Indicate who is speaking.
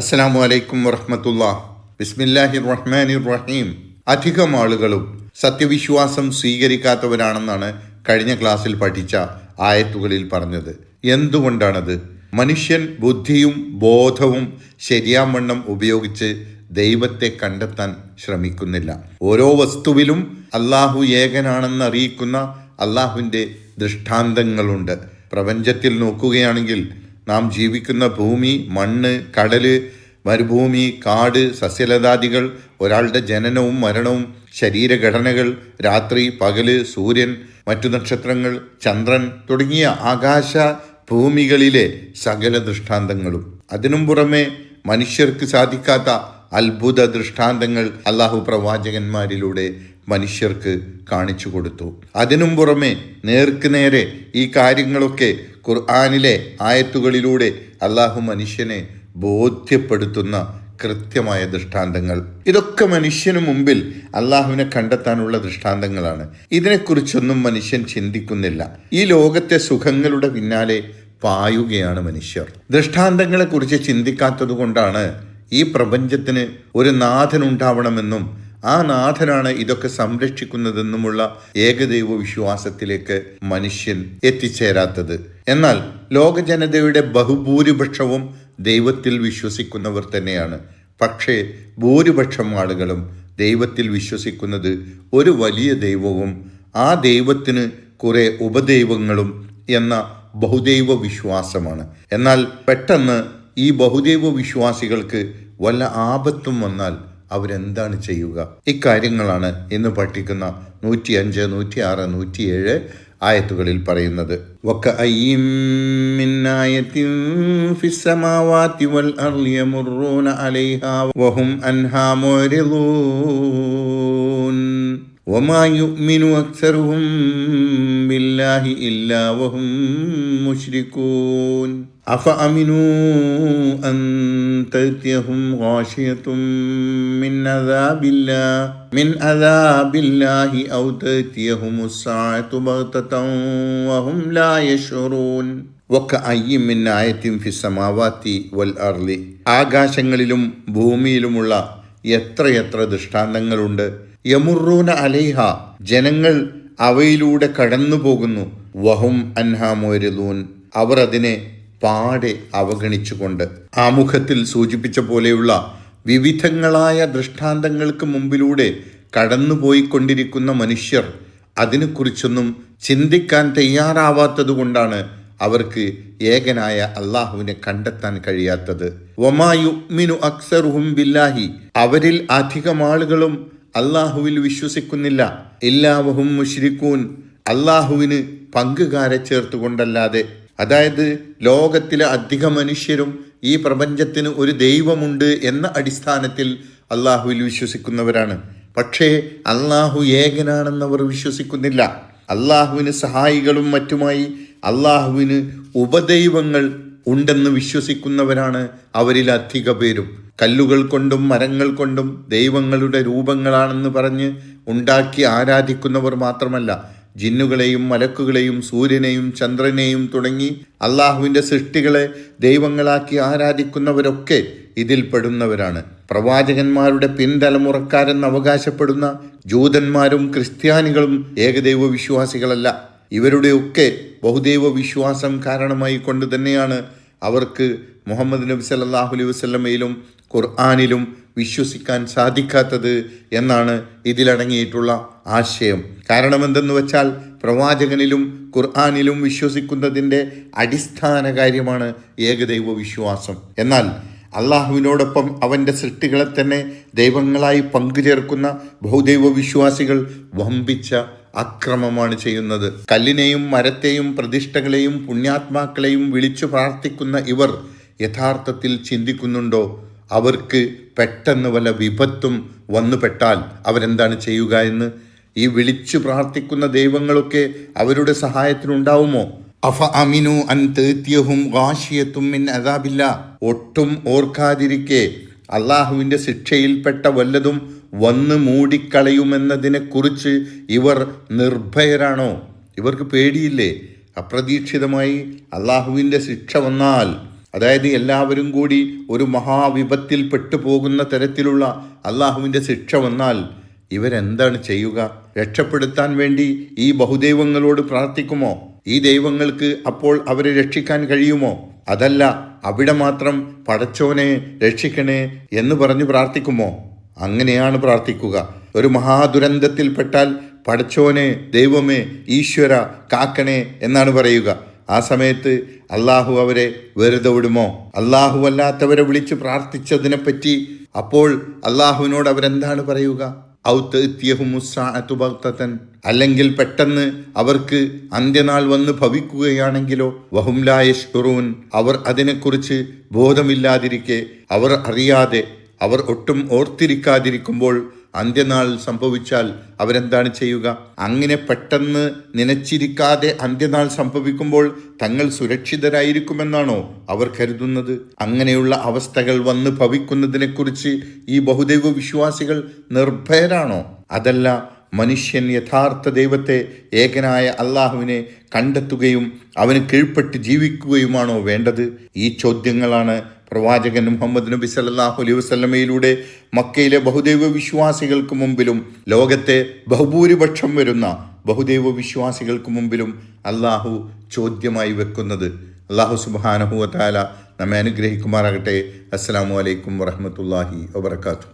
Speaker 1: അസ്സലാമു വലൈക്കും വറഹമത്തുള്ള ബിസ്മില്ലാഹി റഹ്മാനി റഹീം അധികം ആളുകളും സത്യവിശ്വാസം സ്വീകരിക്കാത്തവരാണെന്നാണ് കഴിഞ്ഞ ക്ലാസ്സിൽ പഠിച്ച ആയത്തുകളിൽ പറഞ്ഞത്. എന്തുകൊണ്ടാണത്? മനുഷ്യൻ ബുദ്ധിയും ബോധവും ശരിയാവണ്ണം ഉപയോഗിച്ച് ദൈവത്തെ കണ്ടെത്താൻ ശ്രമിക്കുന്നില്ല. ഓരോ വസ്തുവിലും അള്ളാഹു ഏകനാണെന്ന് അറിയിക്കുന്ന അള്ളാഹുവിന്റെ ദൃഷ്ടാന്തങ്ങളുണ്ട്. പ്രപഞ്ചത്തിൽ നോക്കുകയാണെങ്കിൽ നാം ജീവിക്കുന്ന ഭൂമി മണ്ണ് കടൽ മരുഭൂമി കാട് സസ്യലതാദികൾ ഒരാളുടെ ജനനവും മരണവും ശരീരഘടനകൾ രാത്രി പകൽ സൂര്യൻ മറ്റു നക്ഷത്രങ്ങൾ ചന്ദ്രൻ തുടങ്ങിയ ആകാശ ഭൂമികളിലെ സകല ദൃഷ്ടാന്തങ്ങളും. അതിനും പുറമെ മനുഷ്യർക്ക് സാധിക്കാത്ത അത്ഭുത ദൃഷ്ടാന്തങ്ങൾ അള്ളാഹു പ്രവാചകന്മാരിലൂടെ മനുഷ്യർക്ക് കാണിച്ചു കൊടുത്തു. അതിനും പുറമെ നേർക്ക് നേരെ ഈ കാര്യങ്ങളൊക്കെ ഖുർആാനിലെ ആയത്തുകളിലൂടെ അള്ളാഹു മനുഷ്യനെ ബോധ്യപ്പെടുത്തുന്ന കൃത്യമായ ദൃഷ്ടാന്തങ്ങൾ. ഇതൊക്കെ മനുഷ്യന് മുമ്പിൽ അള്ളാഹുവിനെ കണ്ടെത്താനുള്ള ദൃഷ്ടാന്തങ്ങളാണ്. ഇതിനെക്കുറിച്ചൊന്നും മനുഷ്യൻ ചിന്തിക്കുന്നില്ല. ഈ ലോകത്തെ സുഖങ്ങളുടെ പിന്നാലെ പായുകയാണ് മനുഷ്യർ. ദൃഷ്ടാന്തങ്ങളെക്കുറിച്ച് ചിന്തിക്കാത്തത് കൊണ്ടാണ് ഈ പ്രപഞ്ചത്തിന് ഒരു നാഥൻ ഉണ്ടാവണമെന്നും ആ നാഥനാണ് ഇതൊക്കെ സംരക്ഷിക്കുന്നതെന്നുമുള്ള ഏകദൈവ വിശ്വാസത്തിലേക്ക് മനുഷ്യൻ എത്തിച്ചേരാത്തത്. എന്നാൽ ലോക ജനതയുടെ ബഹുഭൂരിപക്ഷവും ദൈവത്തിൽ വിശ്വസിക്കുന്നവർ തന്നെയാണ്. പക്ഷേ ഭൂരിപക്ഷം ആളുകളും ദൈവത്തിൽ വിശ്വസിക്കുന്നത് ഒരു വലിയ ദൈവവും ആ ദൈവത്തിന് കുറെ ഉപദൈവങ്ങളും എന്ന ബഹുദൈവ വിശ്വാസമാണ് എന്നാൽ പെട്ടെന്ന് ഈ ബഹുദൈവ വിശ്വാസികൾക്ക് വല്ല ആപത്തും വന്നാൽ അവരെന്താണ് ചെയ്യുക ഇക്കാര്യങ്ങളാണ് ഇന്ന് പഠിക്കുന്ന നൂറ്റി അഞ്ച് നൂറ്റി ആറ് നൂറ്റിയേഴ് ആയത്തുകളിൽ പറയുന്നത് وكأين من آية في السماوات والأرض يمرون عليها وهم أنها معرضون وما يؤمن أكثرهم بالله إلا وهم مشركون أفأمنوا أن تأتيهم غاشية من عذاب الله من عذاب الله أو تأتيهم الساعة بغتة وهم لا يشعرون وكأي من آية في السماوات والأرض ആകാശങ്ങളിലും ഭൂമിയിലുമുള്ള എത്രയെത്ര ദൃഷ്ടാന്തങ്ങളുണ്ട് യമുറൂന അലൈഹ ജനങ്ങൾ അവയിലൂടെ കടന്നു പോകുന്നു വഹും അൻഹാമോരലൂൻ അവർ അതിനെ പാടെ അവഗണിച്ചുകൊണ്ട് ആമുഖത്തിൽ സൂചിപ്പിച്ച പോലെയുള്ള വിവിധങ്ങളായ ദൃഷ്ടാന്തങ്ങൾക്ക് മുമ്പിലൂടെ കടന്നുപോയിക്കൊണ്ടിരിക്കുന്ന മനുഷ്യർ അതിനെക്കുറിച്ചൊന്നും ചിന്തിക്കാൻ തയ്യാറാവാത്തതുകൊണ്ടാണ് അവർക്ക് ഏകനായ അള്ളാഹുവിനെ കണ്ടെത്താൻ കഴിയാത്തത്. ഒമായുമിനു അക്സറുഹും ബില്ലാഹി. അവരിൽ അധികം ആളുകളും അള്ളാഹുവിൽ വിശ്വസിക്കുന്നില്ല. എല്ലാവഹും മുഷ്രിക്കൂൻ അള്ളാഹുവിന് പങ്കുകാരെ ചേർത്തുകൊണ്ടല്ലാതെ അതായത് ലോകത്തിലെ അധിക മനുഷ്യരും ഈ പ്രപഞ്ചത്തിന് ഒരു ദൈവമുണ്ട് എന്ന അടിസ്ഥാനത്തിൽ അള്ളാഹുവിൽ വിശ്വസിക്കുന്നവരാണ്. പക്ഷേ അള്ളാഹു ഏകനാണെന്നവർ വിശ്വസിക്കുന്നില്ല. അള്ളാഹുവിന് സഹായികളും മറ്റുമായി അള്ളാഹുവിന് ഉപദൈവങ്ങൾ ഉണ്ടെന്ന് വിശ്വസിക്കുന്നവരാണ് അവരിൽ അധിക പേരും. കല്ലുകൾ കൊണ്ടും മരങ്ങൾ കൊണ്ടും ദൈവങ്ങളുടെ രൂപങ്ങളാണെന്ന് പറഞ്ഞ് ഉണ്ടാക്കി ആരാധിക്കുന്നവർ മാത്രമല്ല. ജിന്നുകളെയും മലക്കുകളെയും സൂര്യനെയും ചന്ദ്രനെയും തുടങ്ങി അള്ളാഹുവിന്റെ സൃഷ്ടികളെ ദൈവങ്ങളാക്കി ആരാധിക്കുന്നവരൊക്കെ ഇതിൽപ്പെടുന്നവരാണ് പ്രവാചകന്മാരുടെ പിൻതലമുറക്കാരെന്ന് അവകാശപ്പെടുന്ന ജൂതന്മാരും ക്രിസ്ത്യാനികളും ഏകദൈവ വിശ്വാസികളല്ല. ഇവരുടെയൊക്കെ ബഹുദൈവ വിശ്വാസം കാരണമായി കൊണ്ട് തന്നെയാണ് അവർക്ക് മുഹമ്മദ് നബി സല്ലാഹു അലൈഹി വസ്ലമയിലും ഖുർആാനിലും വിശ്വസിക്കാൻ സാധിക്കാത്തത് എന്നാണ് ഇതിലടങ്ങിയിട്ടുള്ള ആശയം. കാരണം എന്തെന്ന് വെച്ചാൽ പ്രവാചകനിലും ഖുർആാനിലും വിശ്വസിക്കുന്നതിന്റെ അടിസ്ഥാന കാര്യമാണ് ഏകദൈവ വിശ്വാസം. എന്നാൽ അള്ളാഹുവിനോടൊപ്പം അവന്റെ സൃഷ്ടികളെ തന്നെ ദൈവങ്ങളായി പങ്കുചേർക്കുന്ന ബഹുദൈവ വിശ്വാസികൾ വമ്പിച്ച അക്രമമാണ് ചെയ്യുന്നത്. കല്ലിനെയും മരത്തെയും പ്രതിഷ്ഠകളെയും പുണ്യാത്മാക്കളെയും വിളിച്ചു പ്രാർത്ഥിക്കുന്ന ഇവർ യഥാർത്ഥത്തിൽ ചിന്തിക്കുന്നുണ്ടോ? അവർക്ക് പെട്ടെന്ന് വല്ല വിപത്തും വന്നുപെട്ടാൽ അവരെന്താണ് ചെയ്യുക എന്ന്? ഈ വിളിച്ചു പ്രാർത്ഥിക്കുന്ന ദൈവങ്ങളൊക്കെ അവരുടെ സഹായത്തിനുണ്ടാവുമോ? അഫ അമിനു അൻ തേത്യഹും വാശിയത്തും മിൻ അതാബില്ല ഒട്ടും ഓർക്കാതിരിക്കെ അള്ളാഹുവിന്റെ ശിക്ഷയിൽപ്പെട്ട വല്ലതും വന്ന് മൂടിക്കളയുമെന്നതിനെക്കുറിച്ച് ഇവർ നിർഭയരാണോ? ഇവർക്ക് പേടിയില്ലേ? അപ്രതീക്ഷിതമായി അള്ളാഹുവിന്റെ ശിക്ഷ വന്നാൽ അതായത് എല്ലാവരും കൂടി ഒരു മഹാവിപത്തിൽ പെട്ടുപോകുന്ന തരത്തിലുള്ള അള്ളാഹുവിന്റെ ശിക്ഷ വന്നാൽ ഇവരെന്താണ് ചെയ്യുക? രക്ഷപ്പെടുത്താൻ വേണ്ടി ഈ ബഹുദൈവങ്ങളോട് പ്രാർത്ഥിക്കുമോ? ഈ ദൈവങ്ങൾക്ക് അപ്പോൾ അവരെ രക്ഷിക്കാൻ കഴിയുമോ? അതല്ല അവിടെ മാത്രം പടച്ചോനെ രക്ഷിക്കണേ എന്ന് പറഞ്ഞു പ്രാർത്ഥിക്കുമോ? അങ്ങനെയാണ് പ്രാർത്ഥിക്കുക. ഒരു മഹാദുരന്തത്തിൽപ്പെട്ടാൽ പടച്ചോനെ ദൈവമേ ഈശ്വര കാക്കണേ എന്നാണ് പറയുക. ആ സമയത്ത് അള്ളാഹു അവരെ വെറുതെ വിടുമോ? അല്ലാത്തവരെ വിളിച്ച് പ്രാർത്ഥിച്ചതിനെപ്പറ്റി അപ്പോൾ അള്ളാഹുവിനോട് അവരെന്താണ് പറയുക? ഔത്തൻ അല്ലെങ്കിൽ പെട്ടെന്ന് അവർക്ക് അന്ത്യനാൾ വന്ന് ഭവിക്കുകയാണെങ്കിലോ വഹുംലായഷ്കുറൂൻ അവർ അതിനെക്കുറിച്ച് ബോധമില്ലാതിരിക്കെ അവർ അറിയാതെ അവർ ഒട്ടും ഓർത്തിരിക്കാതിരിക്കുമ്പോൾ അന്ത്യനാൾ സംഭവിച്ചാൽ അവരെന്താണ് ചെയ്യുക? അങ്ങനെ പെട്ടെന്ന് നനച്ചിരിക്കാതെ അന്ത്യനാൾ സംഭവിക്കുമ്പോൾ തങ്ങൾ സുരക്ഷിതരായിരിക്കുമെന്നാണോ അവർ കരുതുന്നത്? അങ്ങനെയുള്ള അവസ്ഥകൾ വന്ന് ഭവിക്കുന്നതിനെക്കുറിച്ച് ഈ ബഹുദൈവ വിശ്വാസികൾ നിർഭയരാണോ? അതല്ല മനുഷ്യൻ യഥാർത്ഥ ദൈവത്തെ ഏകനായ അള്ളാഹുവിനെ കണ്ടെത്തുകയും അവന് കീഴ്പ്പെട്ട് ജീവിക്കുകയുമാണോ വേണ്ടത്? ഈ ചോദ്യങ്ങളാണ് പ്രവാചകൻ മുഹമ്മദ് നബി സല്ലാഹു അലൈഹി വസ്ലമയിലൂടെ മക്കയിലെ ബഹുദൈവ വിശ്വാസികൾക്ക് മുമ്പിലും ലോകത്തെ ബഹുഭൂരിപക്ഷം വരുന്ന ബഹുദൈവ വിശ്വാസികൾക്ക് മുമ്പിലും അള്ളാഹു ചോദ്യമായി വെക്കുന്നത്. അള്ളാഹു സുബാനഹുവ താല നമ്മെ അനുഗ്രഹിക്കുമാറാകട്ടെ. അസ്സാം വലൈക്കും വറഹമത്തല്ലാഹി വബർക്കാത്തു